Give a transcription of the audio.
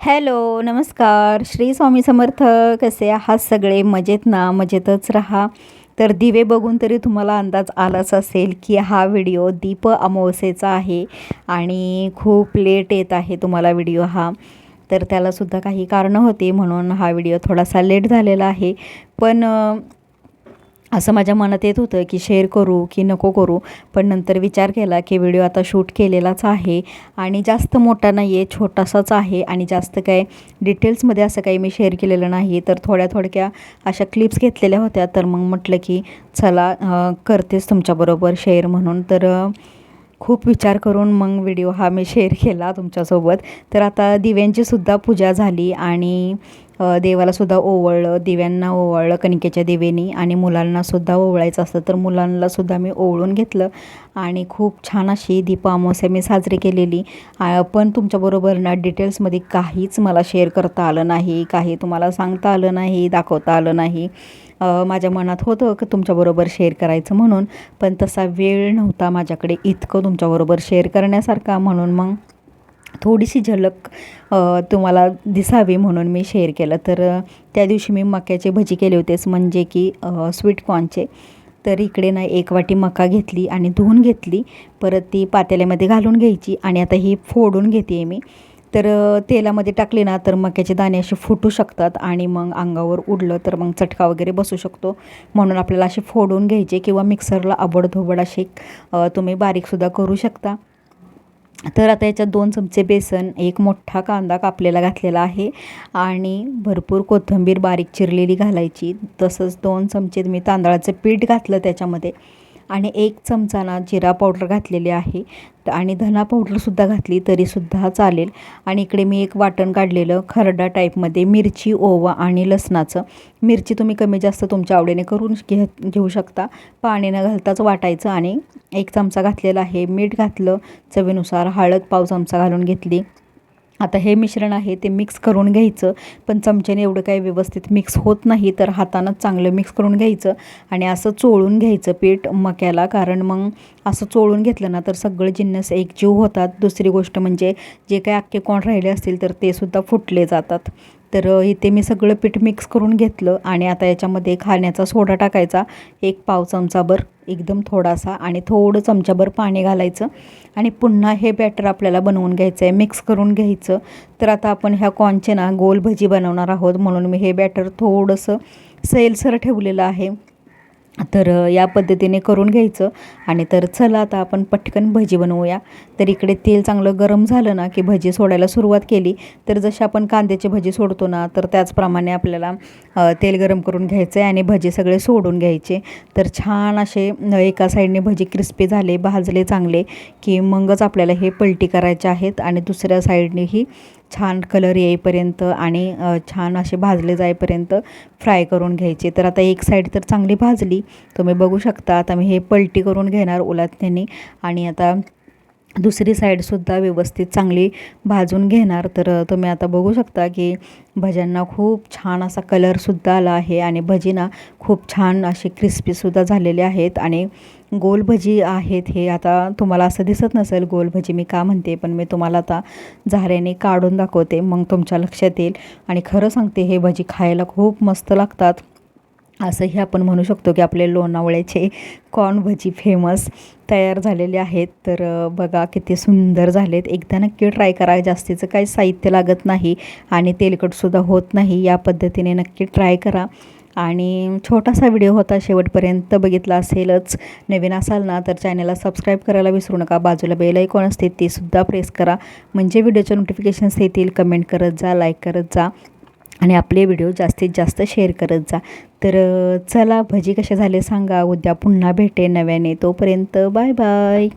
Hello नमस्कार. श्री स्वामी समर्थ कसे आहात सगळे? मजेत ना? मजेतच राहा. तर दिवे बघून तरी तुम्हाला अंदाज आलाच असेल की हा व्हिडिओ दीप अमावस्येचा आहे आणि खूप लेट येत आहे तुम्हाला व्हिडिओ हा. तर त्यालासुद्धा काही कारणं होती म्हणून हा व्हिडिओ थोडासा लेट झालेला आहे. पण असं माझ्या मनात येत होतं की शेअर करू की नको करू. पण नंतर विचार केला की व्हिडिओ आता शूट केलेलाच आहे आणि जास्त मोठा नाही आहे छोटासाच आहे आणि जास्त काय डिटेल्समध्ये असं काही मी शेअर केलेलं नाही. तर थोड्या थोडक्या अशा क्लिप्स घेतलेल्या होत्या. तर मग म्हटलं की चला करतेच तुमच्याबरोबर शेअर म्हणून. तर खूप विचार करून मग व्हिडिओ हा मी शेअर केला तुमच्यासोबत. तर आता दिव्यांचीसुद्धा पूजा झाली आणि देवालासुद्धा ओवळलं दिव्यांना ओवाळलं कणिकेच्या दिवेनी आणि मुलांनासुद्धा ओवळायचं असतं तर मुलांनासुद्धा मी ओवळून घेतलं. आणि खूप छान अशी दीप अमावस्या मी साजरी केलेली. पण तुमच्याबरोबर ना डिटेल्समध्ये काहीच मला शेअर करता आलं नाही काही तुम्हाला सांगता आलं नाही दाखवता आलं नाही. माझ्या मनात होतं की तुमच्याबरोबर शेअर करायचं म्हणून पण तसा वेळ नव्हता माझ्याकडे इतकं तुमच्याबरोबर शेअर करण्यासारखा म्हणून मग थोडीशी झलक तुम्हाला दिसावी म्हणून मी शेअर केलं. तर त्या दिवशी मी मक्याचे भजी केले होतेच म्हणजे की स्वीट कॉर्नचे तर इकडे ना एक वाटी मका घेतली आणि धुवून घेतली. परत ती पातेल्यामध्ये घालून घ्यायची आणि आता ही फोडून घेते मी. तर तेलामध्ये टाकले ना तर मक्याचे दाणे असे फुटू शकतात आणि मग अंगावर उडलं तर मग चटका वगैरे बसू शकतो. म्हणून आपल्याला असे फोडून घ्यायचे किंवा मिक्सरला आबडधोबड असे तुम्ही बारीकसुद्धा करू शकता. तर आता याच्यात दोन चमचे बेसन एक मोठा कांदा कापलेला घातलेला आहे आणि भरपूर कोथिंबीर बारीक चिरलेली घालायची. तसंच दोन चमचे मी तांदळाचं पीठ घातलं त्याच्यामध्ये. आणि एक चमचा ना जिरा पावडर घातलेली आहे. आणि धना पावडरसुद्धा घातली तरीसुद्धा चालेल. आणि इकडे मी एक वाटण काढलेलं खरडा टाईपमध्ये मिरची ओवा आणि लसणाचं. मिरची तुम्ही कमी जास्त तुमच्या आवडीने करून घे घेऊ शकता. पाणी न घालताच वाटायचं आणि एक चमचा घातलेला आहे. मीठ घातलं चवीनुसार. हळद पाव चमचा घालून घेतली. आता हे मिश्रण आहे ते मिक्स करून घ्यायचं. पण चमच्याने एवढं काही व्यवस्थित मिक्स होत नाही तर हातानंच चांगलं मिक्स करून घ्यायचं आणि असं चोळून घ्यायचं पीठ मक्याला. कारण मग असं चोळून घेतलं ना तर सगळे जिन्नस एकजीव होतात. दुसरी गोष्ट म्हणजे जे काही अख्खे कोण राहिले असतील तर ते सुद्धा फुटले जातात. तर इथे मी सगळं पीठ मिक्स करून घेतलं आणि आता याच्यामध्ये खाण्याचा सोडा टाकायचा. एक पाव चमचाभर एकदम थोडासा आणि थोडं चमचाभर पाणी घालायचं. आणि पुन्हा हे बॅटर आपल्याला बनवून घ्यायचं आहे मिक्स करून घ्यायचं. तर आता आपण ह्या कॉनचे ना गोल भजी बनवणार आहोत. म्हणून मी हे बॅटर थोडंसं सैलसर ठेवलेलं आहे. तर या पद्धतीने करून घ्यायचं. आणि तर चला आता आपण पटकन भजी बनवूया. तर इकडे तेल चांगलं गरम झालं ना की भजी सोडायला सुरुवात केली. तर जशी आपण कांद्याची भजी सोडतो ना तर त्याचप्रमाणे आपल्याला तेल गरम करून घ्यायचं आहे आणि भजी सगळे सोडून घ्यायचे. तर छान असे एका साईडने भजी क्रिस्पी झाले भाजले चांगले की मगच आपल्याला हे पलटी करायचे आहेत. आणि दुसऱ्या साईडनेही छान कलर येईपर्यंत आणि छान असे भाजले जाईपर्यंत फ्राय करून घ्यायचे. तर आता एक साईड तर चांगली भाजली. तुम्ही बघू शकता आता मी हे पलटी करून घेणार ओलातण्याने आणि आता दुसरी साईडसुद्धा व्यवस्थित चांगली भाजून घेणार. तर तुम्ही आता बघू शकता की भज्यांना खूप छान असा कलरसुद्धा आला आहे. आणि भजीना खूप छान असे क्रिस्पीसुद्धा झालेले आहेत. आणि गोल भजी आहेत हे आता तुम्हाला असं दिसत नसेल गोल भजी मी का म्हणते पण मी तुम्हाला आता झाऱ्याने काढून दाखवते मग तुमच्या लक्षात येईल. आणि खरं सांगते हे भजी खायला खूप मस्त लागतात. असंही आपण म्हणू शकतो की आपले लोणावळ्याचे कॉर्न भजी फेमस तयार झालेले आहेत. तर बघा किती सुंदर झालेत. एकदा नक्की ट्राय करा जास्तीचं काही साहित्य लागत नाही आणि तेलकटसुद्धा होत नाही. या पद्धतीने नक्की ट्राय करा. आणि छोटासा व्हिडिओ होता शेवटपर्यंत बघितला असेलच. नवीन असाल ना तर चॅनलला सबस्क्राईब करायला विसरू नका. बाजूला बेल ऐकून असते तीसुद्धा प्रेस करा. म्हणजे व्हिडिओचे नोटिफिकेशन्स येतील कमेंट करत जा लाईक करत जा आणि आपले व्हिडिओ जास्तीत जास्त शेअर करत जा. तर चला भजी कसे झाले सांगा. उद्या पुन्हा भेटे नव्याने. तोपर्यंत बाय बाय